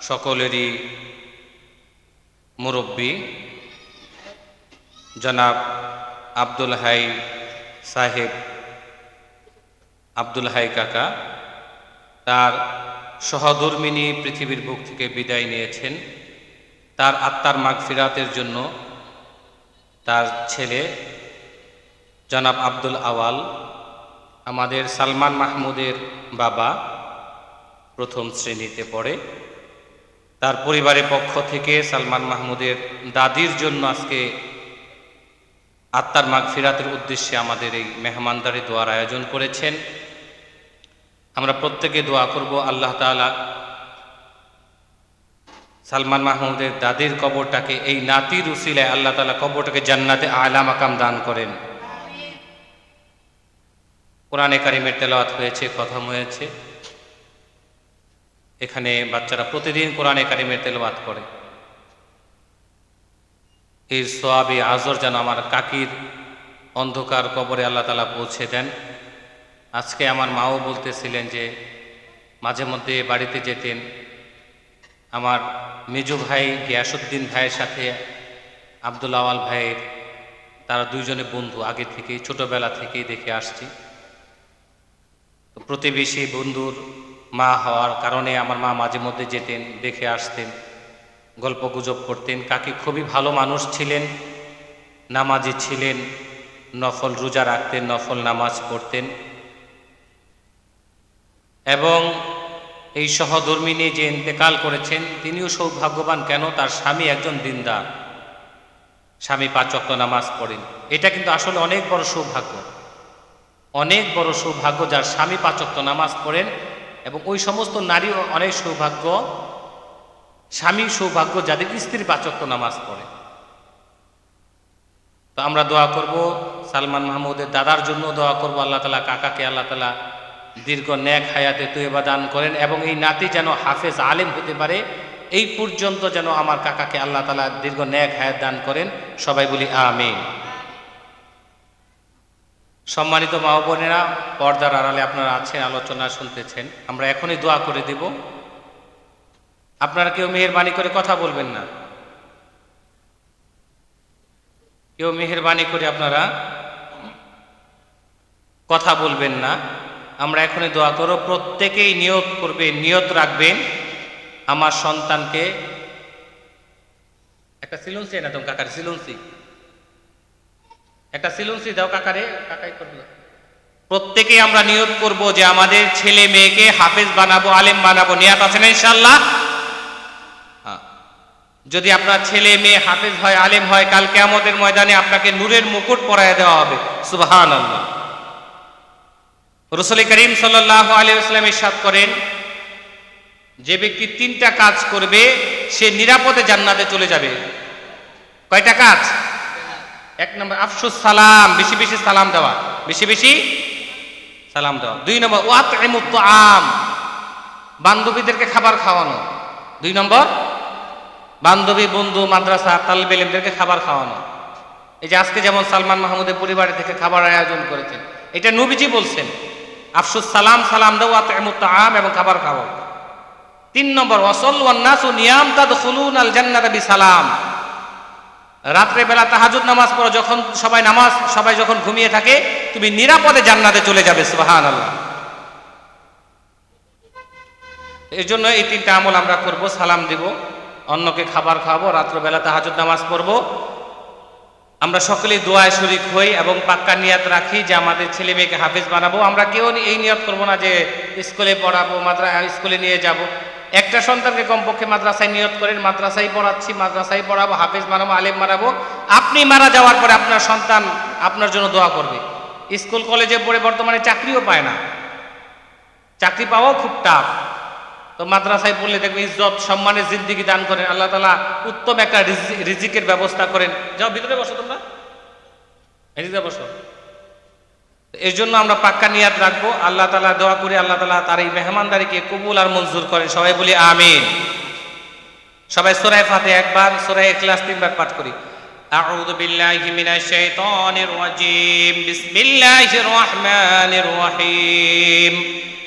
সকলেরই মুরব্বী, জনাব আব্দুল হাই সাহেব, আব্দুল হাই কাকা, তার সহধর্মিনী পৃথিবীর বুক থেকে বিদায় নিয়েছেন। তার আত্মার মাগফিরাতের জন্য তার ছেলে জনাব আব্দুল আওয়াল, আমাদের সালমান মাহমুদের বাবা প্রথম শ্রেণীতে পড়ে। তার পরিবারের পক্ষ থেকে সালমান মাহমুদের দাদির জন্য আজকে আত্মার মাগ ফিরাতের উদ্দেশ্যে আমাদের এই মেহমানদারি দোয়ার আয়োজন করেছেন। আমরা প্রত্যেকে দোয়া করব আল্লাহ তাআলা সালমান মাহমুদের দাদির কবরটাকে, এই নাতির উসিলায় আল্লাহ তাআলা কবরটাকে জান্নাতে আলা মাকাম দান করেন। কোরআনে কারিমের তেলাওয়াত হয়েছে কথা হয়েছে। এখানে বাচ্চারা প্রতিদিন কোরআনে কারিমের তেলাওয়াত করে। এই সোয়াবি আজর যেন আমার কাকির অন্ধকার কবরে আল্লাহ তালা পৌঁছে দেন। আজকে আমার মাও বলতেছিলেন যে, মাঝে মধ্যে বাড়িতে যেতেন। আমার মেজ ভাই গিয়াসুদ্দিন ভাইয়ের সাথে আব্দুল আওয়াল ভাইয়ের, তারা দুইজনে বন্ধু, আগে থেকেই, ছোটবেলা থেকেই দেখে আসছি। প্রতিবেশী বন্ধুর মা হওয়ার কারণে আমার মা মাঝে মধ্যে যেতেন, দেখে আসতেন, গল্প গুজব করতেন। কাকি খুবই ভালো মানুষ ছিলেন, নামাজি ছিলেন, নফল রোজা রাখতেন, নফল নামাজ পড়তেন। এবং এই সহধর্মিনী যে ইন্তেকাল করেছেন, তিনিও সৌভাগ্যবান কেন? তার স্বামী একজন দিনদার। স্বামী পাঁচক্ত নামাজ পড়েন। এটা কিন্তু আসলে অনেক বড় সৌভাগ্য। অনেক বড় সৌভাগ্য যার স্বামী পাচক্ত নামাজ পড়েন এবং ওই সমস্ত নারী অনেক সৌভাগ্য, স্বামী সৌভাগ্য যাদের স্ত্রী পাচক্ত নামাজ পড়ে। তো আমরা দোয়া করব সালমান মাহমুদের দাদার জন্য দোয়া করব, আল্লাহ তালা কাকাকে, আল্লাহ তালা দীর্ঘ ন্যাক হায়াতে তুয়েবা দান করেন এবং এই নাতি যেন হাফেজ আলেম হতে পারে, এই পর্যন্ত যেন আমার কাকাকে আল্লাহ তালা দীর্ঘ ন্যাক হায়াত দান করেন, সবাই বলি আমিন। সম্মানিত মা বোনেরা, পর্দার আড়ালে আপনারা আছেন, আলোচনা শুনতেছেন, আমরা এখনই দোয়া করে দেব। আপনারা কেউ মেহেরবানি করে কথা বলবেন না। কেউ মেহেরবানি করে আপনারা কথা বলবেন না। আমরা এখনই দোয়া করো, প্রত্যেকেই নিয়ত করবে, নিয়ত রাখবেন আমার সন্তানকে একটা সিলুন্সি না তো কাকার সিলুন্সি একটা সিলুন্সি দাও কাকারে, কাকাই করবে প্রত্যেকেই আমরা নিয়োগ করব যে আমাদের ছেলে মেয়েকে হাফেজ বানাবো, আলেম বানাবো, নিয়াত আছে না ইনশাল্লাহ হ্যাঁ। যদি আপনার ছেলে মেয়ে হাফেজ হয়, আলেম হয়, কাল কেয়ামতের ময়দানে আপনাকে নূরের মুকুট পরায় দেওয়া হবে। সুবহান আল্লাহ রসুল করিম সাল্লাহ আলিয়াল্লাম ইসাদ করেন, যে ব্যক্তি তিনটা কাজ করবে, সে নিরাপদে জান্নাতে চলে যাবে। কয়টা কাজ? এক নম্বর, আফসুস সালাম, বেশি বেশি সালাম দেওয়া। বেশি বেশি সালাম দেওয়া। দুই নম্বর ওয়াত আম বান্ধবীদেরকে খাবার খাওয়ানো। দুই নম্বর, বান্ধবী, বন্ধু, মাদ্রাসা তালবেলিমদেরকে খাবার খাওয়ানো। এই যে আজকে যেমন সালমান মাহমুদের পরিবারের থেকে খাবার আয়োজন করেছেন, এটা নবীজি বলছেন। আফসুস সালাম সালাম দাও ওয়াত আম এবং খাবার খাওয়াও তিন নম্বর ওয়াসল ওয়ান্নাস নিয়াম তাদ খুলুন আল জান্নাত বি সালাম রাত্রে বেলা তাহাজুদ নামাজ পড়ো, যখন সবাই নামাজ, সবাই যখন ঘুমিয়ে থাকে, তুমি নিরাপদে জান্নাতে চলে যাবে সুবাহান আল্লাহ এর জন্য এই তিনটা আমল আমরা করব, সালাম দিব, অন্যকে খাবার খাওয়াবো রাত্রবেলা তাহাজুদ নামাজ পড়ব আমরা সকলেই দোয়ায় শরিক হই এবং পাক্কা নিয়াত রাখি যে আমাদের ছেলে মেয়েকে হাফেজ বানাবো। আমরা কেউ এই নিয়ত করব না যে স্কুলে পড়াবো, মাদ্রা স্কুলে নিয়ে যাব। একটা সন্তানকে কমপক্ষে মাদ্রাসায় নিয়ত করেন, মাদ্রাসায় পড়াচ্ছি, মাদ্রাসায় পড়াবো, হাফেজ বানাবো, আলেম বানাবো। আপনি মারা যাওয়ার পরে আপনার সন্তান আপনার জন্য দোয়া করবে। স্কুল, কলেজে পড়ে বর্তমানে চাকরিও পায় না। চাকরি পাওয়াও খুব টাফ তো মাদ্রাসায় পড়লে দেখবে ইজ্জত সম্মানের জিন্দিগি দান করেন আল্লাহ তালা উত্তম একটা রিজি- রিজিকের ব্যবস্থা করেন যাও ভিতরে বসো তোমরা এদিকে বসো এর জন্য আমরা পাক্কা নিয়াত রাখবো আল্লাহ তালা দোয়া করি আল্লাহ তালা তার এই মেহমানদারিকে কবুল আর মঞ্জুর করেন সবাই বলি আমিন সবাই সোরাই ফাতে একবার সোরাই ক্লাস তিনবার পাঠ করি أعوذ بالله من الشيطان الرجيم بسم الله الرحمن الرحيم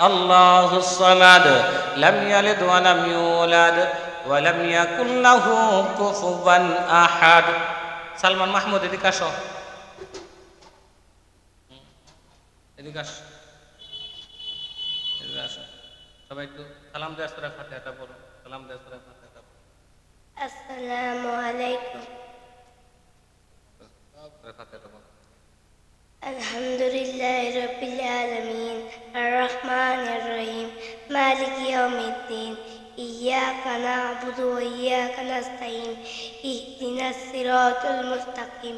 الله الصمد لم يلد ولم يولد ولم يكن له كفوا احد সালমান মাহমুদ এদিকে আসো এদিকে আসো এদিকে আসো সবাই একটু সালাম দেয় সুরা ফাতিহাটা বলো সালাম দেয় সুরা ফাতিহাটা বলো السلام عليكم সুরা ফাতিহাটা বলো الحمد لله رب العالمين الرحمن الرحيم مالك يوم الدين إياك نعبد وإياك نستعين اهدنا الصراط المستقيم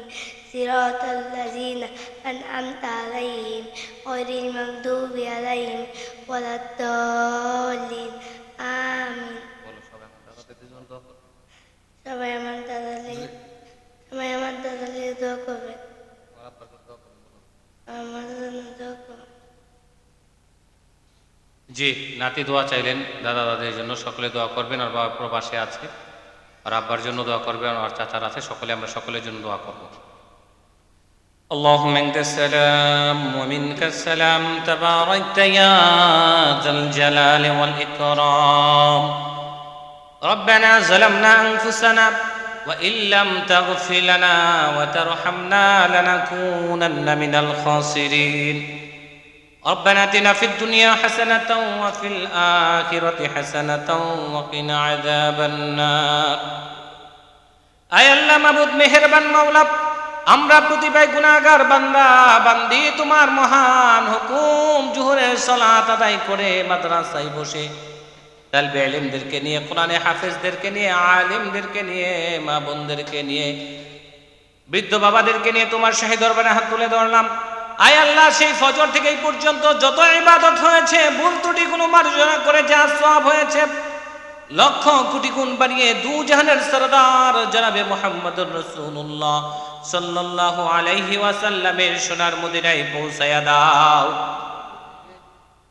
صراط الذين أنعمت عليهم غير المغضوب عليهم ولا الضالين آمين বলো সবাই আমার দাদাদের দুজন দোয়া করো সবাই আমার দাদা লেগে সবাই আমার দাদা লেগে দোয়া করবে জি নাতি দোয়া চাইলেন দাদা দাদির জন্য সকলে দোয়া করবেন আর বাবা প্রবাসে আছে আর আব্বার জন্য দোয়া করবেন আর চাচার আছে সকলে আমরা সকলের জন্য দোয়া করব اللهم انت السلام ومنك السلام تباركت يا ذا الجلال والاكرام ربنا ظلمنا انفسنا وان لم تغفر لنا وترحمنا لنكونن من الخاسرين ربنا اتنا في الدنيا حسنة وفي الآخرة حسنة وقنا عذاب النار আয় আল্লাহ মাবুদ মেহেরবান মাওলা আমরা প্রতিভায় গুনাহগার বান্দা বান্দি তোমার মহান হুকুম জুহরের সালাত আদায় করে মাদ্রাসায় বসে তালবে আলিমদেরকে নিয়ে, কোরআনে হাফেজদেরকে নিয়ে, আলিমদেরকে নিয়ে, মা বোনদেরকে নিয়ে, বৃদ্ধ বাবাদেরকে নিয়ে তোমার শাহী দরবারে হাত তুলে ধরলাম। আয় আল্লাহ, সেই ফজর থেকে এই পর্যন্ত যত ইবাদত হয়েছে, ভুল ত্রুটি কোনো মার্জনা করে যা সব হয়েছে, লক্ষ কোটি গুণ বানিয়ে দু জাহানের সরদার জানাবে মোহাম্মদুর রসুল্লাহ সাল্লাল্লাহু আলাইহি ওয়াসাল্লামের সোনার মদিনায় পৌঁছায়া দাও।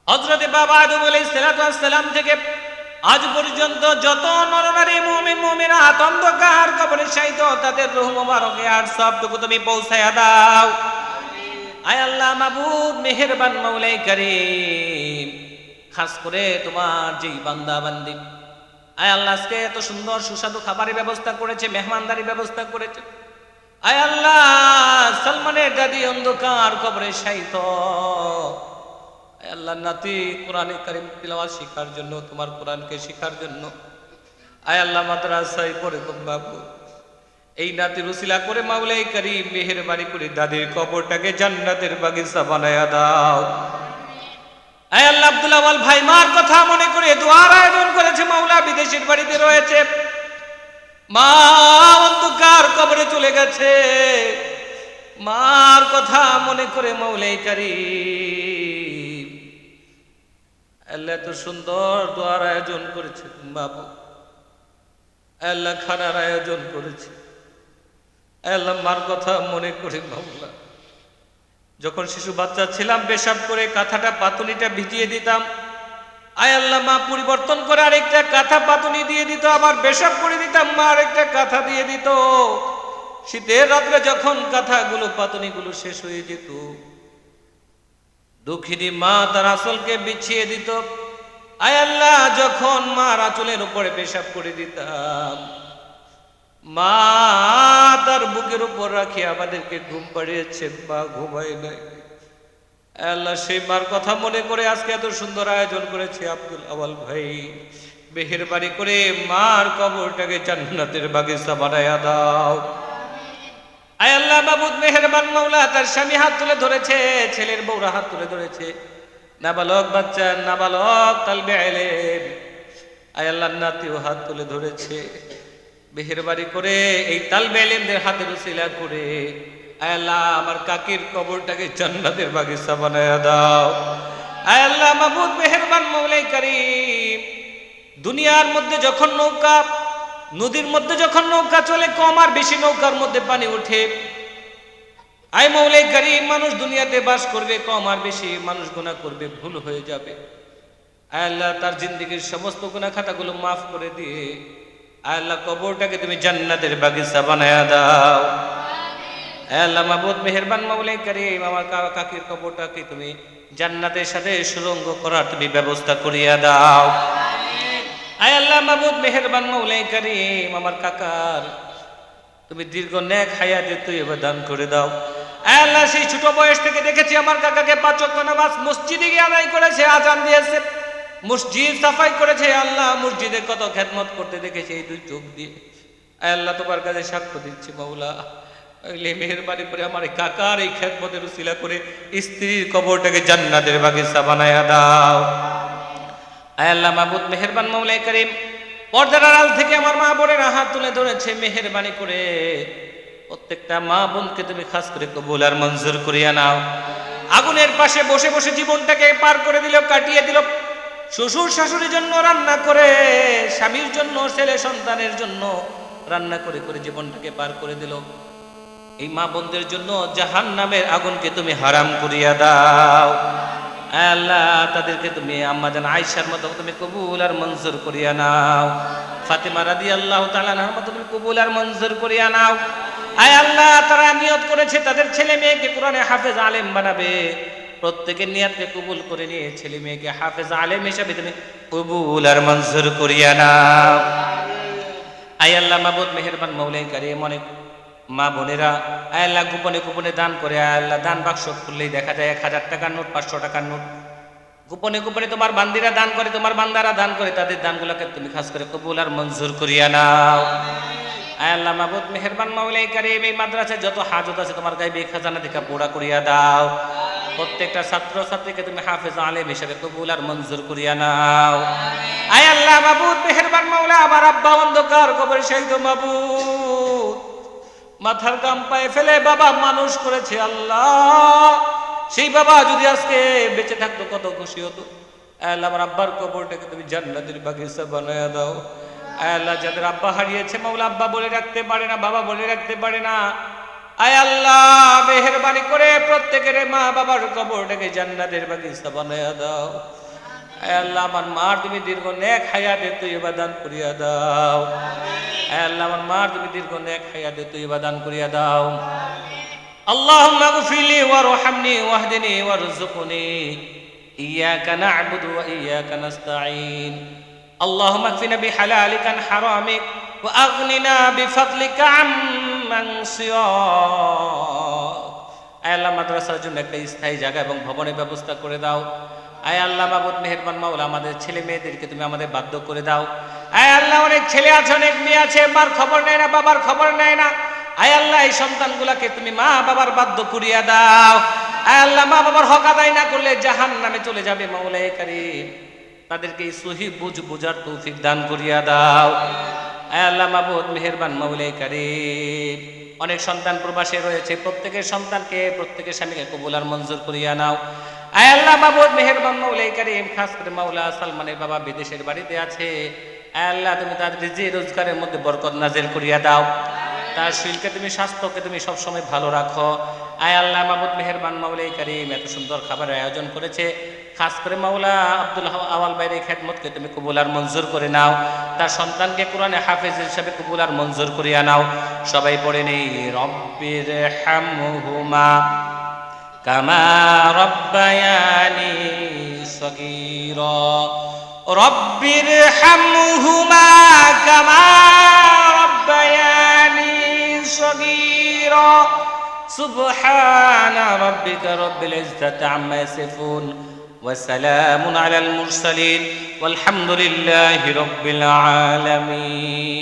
হজরতে বাবা আদম আলাই সালাম থেকে আজ পর্যন্ত যত নরনারী মুমিন মুমিনা অন্ধকার কবরে সাইত তাদের রুহ মোবারকে আর সবটুকু তুমি পৌঁছায়া দাও। আয় আল্লাহ মাবুদ মেহেরবান মাওলাই করিম। খাস করে তোমার যেই বান্দা বান্দি আয় আল্লাহ আজকে এত সুন্দর সুস্বাদু খাবারের ব্যবস্থা করেছে মেহমানদারি ব্যবস্থা করেছে। আয় আল্লাহ সালমানের দাদি অন্ধকার কবরে সাইত আয় আল্লাহ নাতি কোরআনে কারিম তিলাওয়াত শেখার জন্য, তোমার কোরআনকে শেখার জন্য। আয় আল্লাহ মাদ্রাসায় পড়ে বাবু। এই নাতি উসিলা করে মাওলাই করিম মেহেরবানি করে দাদির কবরটাকে জান্নাতের বাগিচা বানায়া দাও। আয় আল্লাহ আব্দুল আওয়াল ভাই, মার কথা মনে করে দোয়ার আয়োজন করেছে মাওলা, বিদেশের বাড়িতে রয়েছে। মা অন্ধকার কবরে চলে গেছে। মার কথা মনে করে মৌলাই কারিম আল্লাহ সুন্দর দোয়ার আয়োজন করেছে বাবু আল্লাহ খানার আয়োজন করেছে। আল্লাহ মার কথা মনে করে মাওলা যখন শিশু বাচ্চা ছিলাম, পেশাব করে কাঁথাটা পাতুনিটা ভিজিয়ে দিতাম। আয় আল্লাহ, মা পরিবর্তন করে আরেকটা কাঁথা পাতুনি দিয়ে দিত, আবার পেশাব করে দিতাম, মা আরেকটা কাঁথা দিয়ে দিত। শীতের রাত্রে যখন কাঁথাগুলো পাতুনিগুলো শেষ হয়ে যেত দুঃখিনী মা তার আসলকে বিছিয়ে দিত। আয় আল্লাহ, যখন মার আঁচলের উপরে পেশাব করে দিতাম, মা তার বুকের উপর রাখি আমাদেরকে ঘুম পাড়িয়েছে। মা ঘুমাই নাই। আল্লাহ, সেই মার কথা মনে করে আজকে এত সুন্দর আয়োজন করেছে আব্দুল আওয়াল ভাই। মেহেরবানি করে মার কবরটাকে জান্নাতের বাগিচা বানায়া দাও। আয় আল্লাহ বাবুদ মেহেরবান মাওলা, তার স্বামী হাত তুলে ধরেছে, ছেলের বউরা হাত তুলে ধরেছে। নাবালক বাচ্চা, নাবালক তালবে আইলেম। আয় আল্লাহ নাতিও হাত তুলে ধরেছে। মেহেরবানি করে এই তালবে আইলেমদের হাতে রসিলা করে, আয় আল্লাহ আমার কাকির কবরটাকে জান্নাতের বাগিচা বানায় দাও। আয় আল্লাহ মাবুদ মেহেরবান মৌলাই করিম, দুনিয়ার মধ্যে যখন নৌকা নদীর মধ্যে যখন নৌকা চলে, কম আর বেশি নৌকার মধ্যে পানি ওঠে। আই মৌলাই করিম মানুষ, দুনিয়াতে বাস করবে, কম আর বেশি মানুষ গুনাহ করবে, ভুল হয়ে যাবে। আল্লাহ, তার জিন্দগির সমস্ত গুনাহ খাতাগুলো মাফ করে দিয়ে আল্লাহ, কবরটাকে তুমি জান্নাতের বাগিচা বানায়া দাও। আল্লাহ মাহবুদ মেহেরবান মাওলাই করিম আমার কাকির কবরটাকে তুমি জান্নাতের সাথে সুরঙ্গ করার তুমি ব্যবস্থা করিয়া দাও। আয় আল্লাহ মাহবুদ মেহেরবান মাওলাই করিম, আমার কাকার। তুমি দীর্ঘ ন্যাক হায়াতে তুই এবার দান করে দাও। আল্লাহ, সেই ছোট বয়স থেকে দেখেছি আমার কাকাকে পাঁচ ওয়াক্ত নামাজ মসজিদে গিয়ে আদায় করেছে, আজান দিয়েছে। মসজিদ সাফাই করেছে আল্লাহ, মসজিদে কত খেদমত করতে দেখেছি, এই দুই চোখ দিয়ে। আল্লাহ, তোমার কাছে সাক্ষ্য দিচ্ছি মাওলা মেহরবানি করে আমার কাকার এই খেদমতের উসিলা করে স্ত্রীর কবরটাকে জান্নাতের বাগিচা বানায়া দাও। আল্লাহ মাহবুদ মেহেরবান মৌলাই করিম। পর্দার আড়াল থেকে আমার মা বোনের হাত তুলে ধরেছে মেহেরবানি করে। প্রত্যেকটা মা বোনকে তুমি খাস করে কবুল আর মঞ্জুর করিয়া নাও। আগুনের পাশে বসে বসে জীবনটাকে পার করে দিল, কাটিয়ে দিল। শ্বশুর শাশুড়ির জন্য রান্না করে, স্বামীর জন্য, ছেলে সন্তানের জন্য রান্না করে করে জীবনটাকে পার করে দিল। এই মা বোনদের জন্য জাহান নামের আগুনকে তুমি হারাম করিয়া দাও। আল্লাহ, তাদেরকে তুমি আম্মা জান আয়সার মতো তুমি কবুল আর মঞ্জুর করিয়া নাও। ফাতেমা রাদি আল্লাহ তালার মতো তুমি কবুল আর মঞ্জুর করিয়া নাও। আয় আল্লাহ, তারা নিয়ত করেছে, তাদের ছেলে মেয়েকে কোরআনে হাফেজ আলেম বানাবে। প্রত্যেকের নিয়াতকে কবুল করে নিয়ে ছেলে মেয়েকে হাফেজ আলেম হিসাবে তুমি কবুল আর মঞ্জুর করিয়া নাও। আয় আল্লাহ, মাবুদ, মেহেরবান মৌলাই কারিম, অনেক মা বোনেরা আল্লাহ গোপনে গোপনে দান করে আল্লাহ দান বাক্স খুললেই দেখা যায় এক হাজার টাকার নোট, পাঁচশো টাকার নোট। গোপনে গোপনে তোমার বান্দিরা দান করে, তোমার বান্দারা দান করে, তাদের দানগুলোকে তুমি খাস করে কবুল আর মঞ্জুর করিয়া নাও। আল্লাহ মাবুদ, মেহেরবান কারিম, এই মাদ্রাসায় যত হাজত আছে তোমার গায়ে খাজানা দেখা পোড়া করিয়া দাও। প্রত্যেকটা ছাত্র ছাত্রীকে তুমি হাফেজ আলেম হিসেবে কবুল আর মঞ্জুর করিয়া নাও। আয় আল্লাহ মাবুদ, মেহেরবান মাওলা, আমার আব্বা অন্ধকার কবরে শহীদ মাবুদ। মাথার গাম পায়ে ফেলে বাবা মানুষ করেছে আল্লাহ। সেই বাবা যদি আজকে বেঁচে থাকতো, কত খুশি হতো। আমার আব্বার কবরটাকে তুমি জান্নাতের বাগিচা বানায়া দাও। আল্লাহ যাদের আব্বা হারিয়েছে, মাওলা আব্বা বলে রাখতে পারে না, বাবা বলে রাখতে পারে না। আয় আল্লাহ, মেহেরবানি করে প্রত্যেকের মা বাবার কবরটাকে জান্নাতের বাগিচা বানায়া দাও। আল্লাহ আমার মার তুমি দীর্ঘ নেক হায়াতে তুই দান করিয়া দাও আয় আল্লাহ আমার মার তুমি দীর্ঘ নেক হায়াতে তুই দান করিয়া দাও اللهم اغفر لي وارحمني واهدني وارزقني إياك نعبد وإياك نستعين اللهم اكفنا بحلالك عن حرامك وأغننا بفضلك عمن سواك আয় আল্লাহ মাদ্রাসার জন্য একটা স্থায়ী জায়গা এবং ভবনের ব্যবস্থা করে দাও আয় আল্লাহ মাবুদ মেহেরবান মাওলা, আমাদের ছেলে মেয়েদেরকে তুমি আমাদের বাধ্য করে দাও। আয় আল্লাহ, অনেক ছেলে আছে, অনেক মেয়ে আছে, মার খবর নেয় না, বাবার খবর নেয় না। আয় আল্লাহ, এই সন্তানগুলাকে তুমি মা বাবার বাধ্য করিয়া দাও। আয় আল্লাহ, মা বাবার হক আদায় না করলে জাহান নামে চলে যাবে মাওলাই কারিম। তাদেরকে এই সহি বুঝ বুঝার তৌফিক দান করিয়া দাও। আয় আল্লাহ মাবুদ মেহেরবান মাওলাই কারিম। অনেক সন্তান প্রবাসে রয়েছে, প্রত্যেকের সন্তানকে প্রত্যেকের স্বামীকে কবুলার মঞ্জুর করিয়া নাও। আয় আল্লাহ মাবুদ মেহেরবান মাওলাই কারিম, খাস করে মাওলা সালমানের বাবা বিদেশের বাড়িতে আছে। আয় আল্লাহ, তুমি তার রিজি রোজগারের মধ্যে বরকত নাজেল করিয়া দাও। তার শরীরকে তুমি, স্বাস্থ্যকে তুমি সবসময় ভালো রাখো। আয় আল্লাহ মাহমুদ মেহেরবান মাউলাই করিম, এত সুন্দর খাবারের আয়োজন করেছে। খাস করে মাওলা আব্দুল আওয়াল বাইরে খেদমতকে তুমি কবুল আর মঞ্জুর করে নাও। তার সন্তানকে কোরআনে হাফেজ হিসাবে কবুল আর মঞ্জুর করিয়া নাও। সবাই পড়ে নেই, রব্বির হামহুমা। কামা রব্বায়ানি সগীরা রব্বির হামহুমা কামা রব্বায়ানি সগীরা সুবহান রব্বিকা রব্বিল ইজ্জাতি আম্মা ইয়াসিফুন وسلام على المرسلين والحمد لله رب العالمين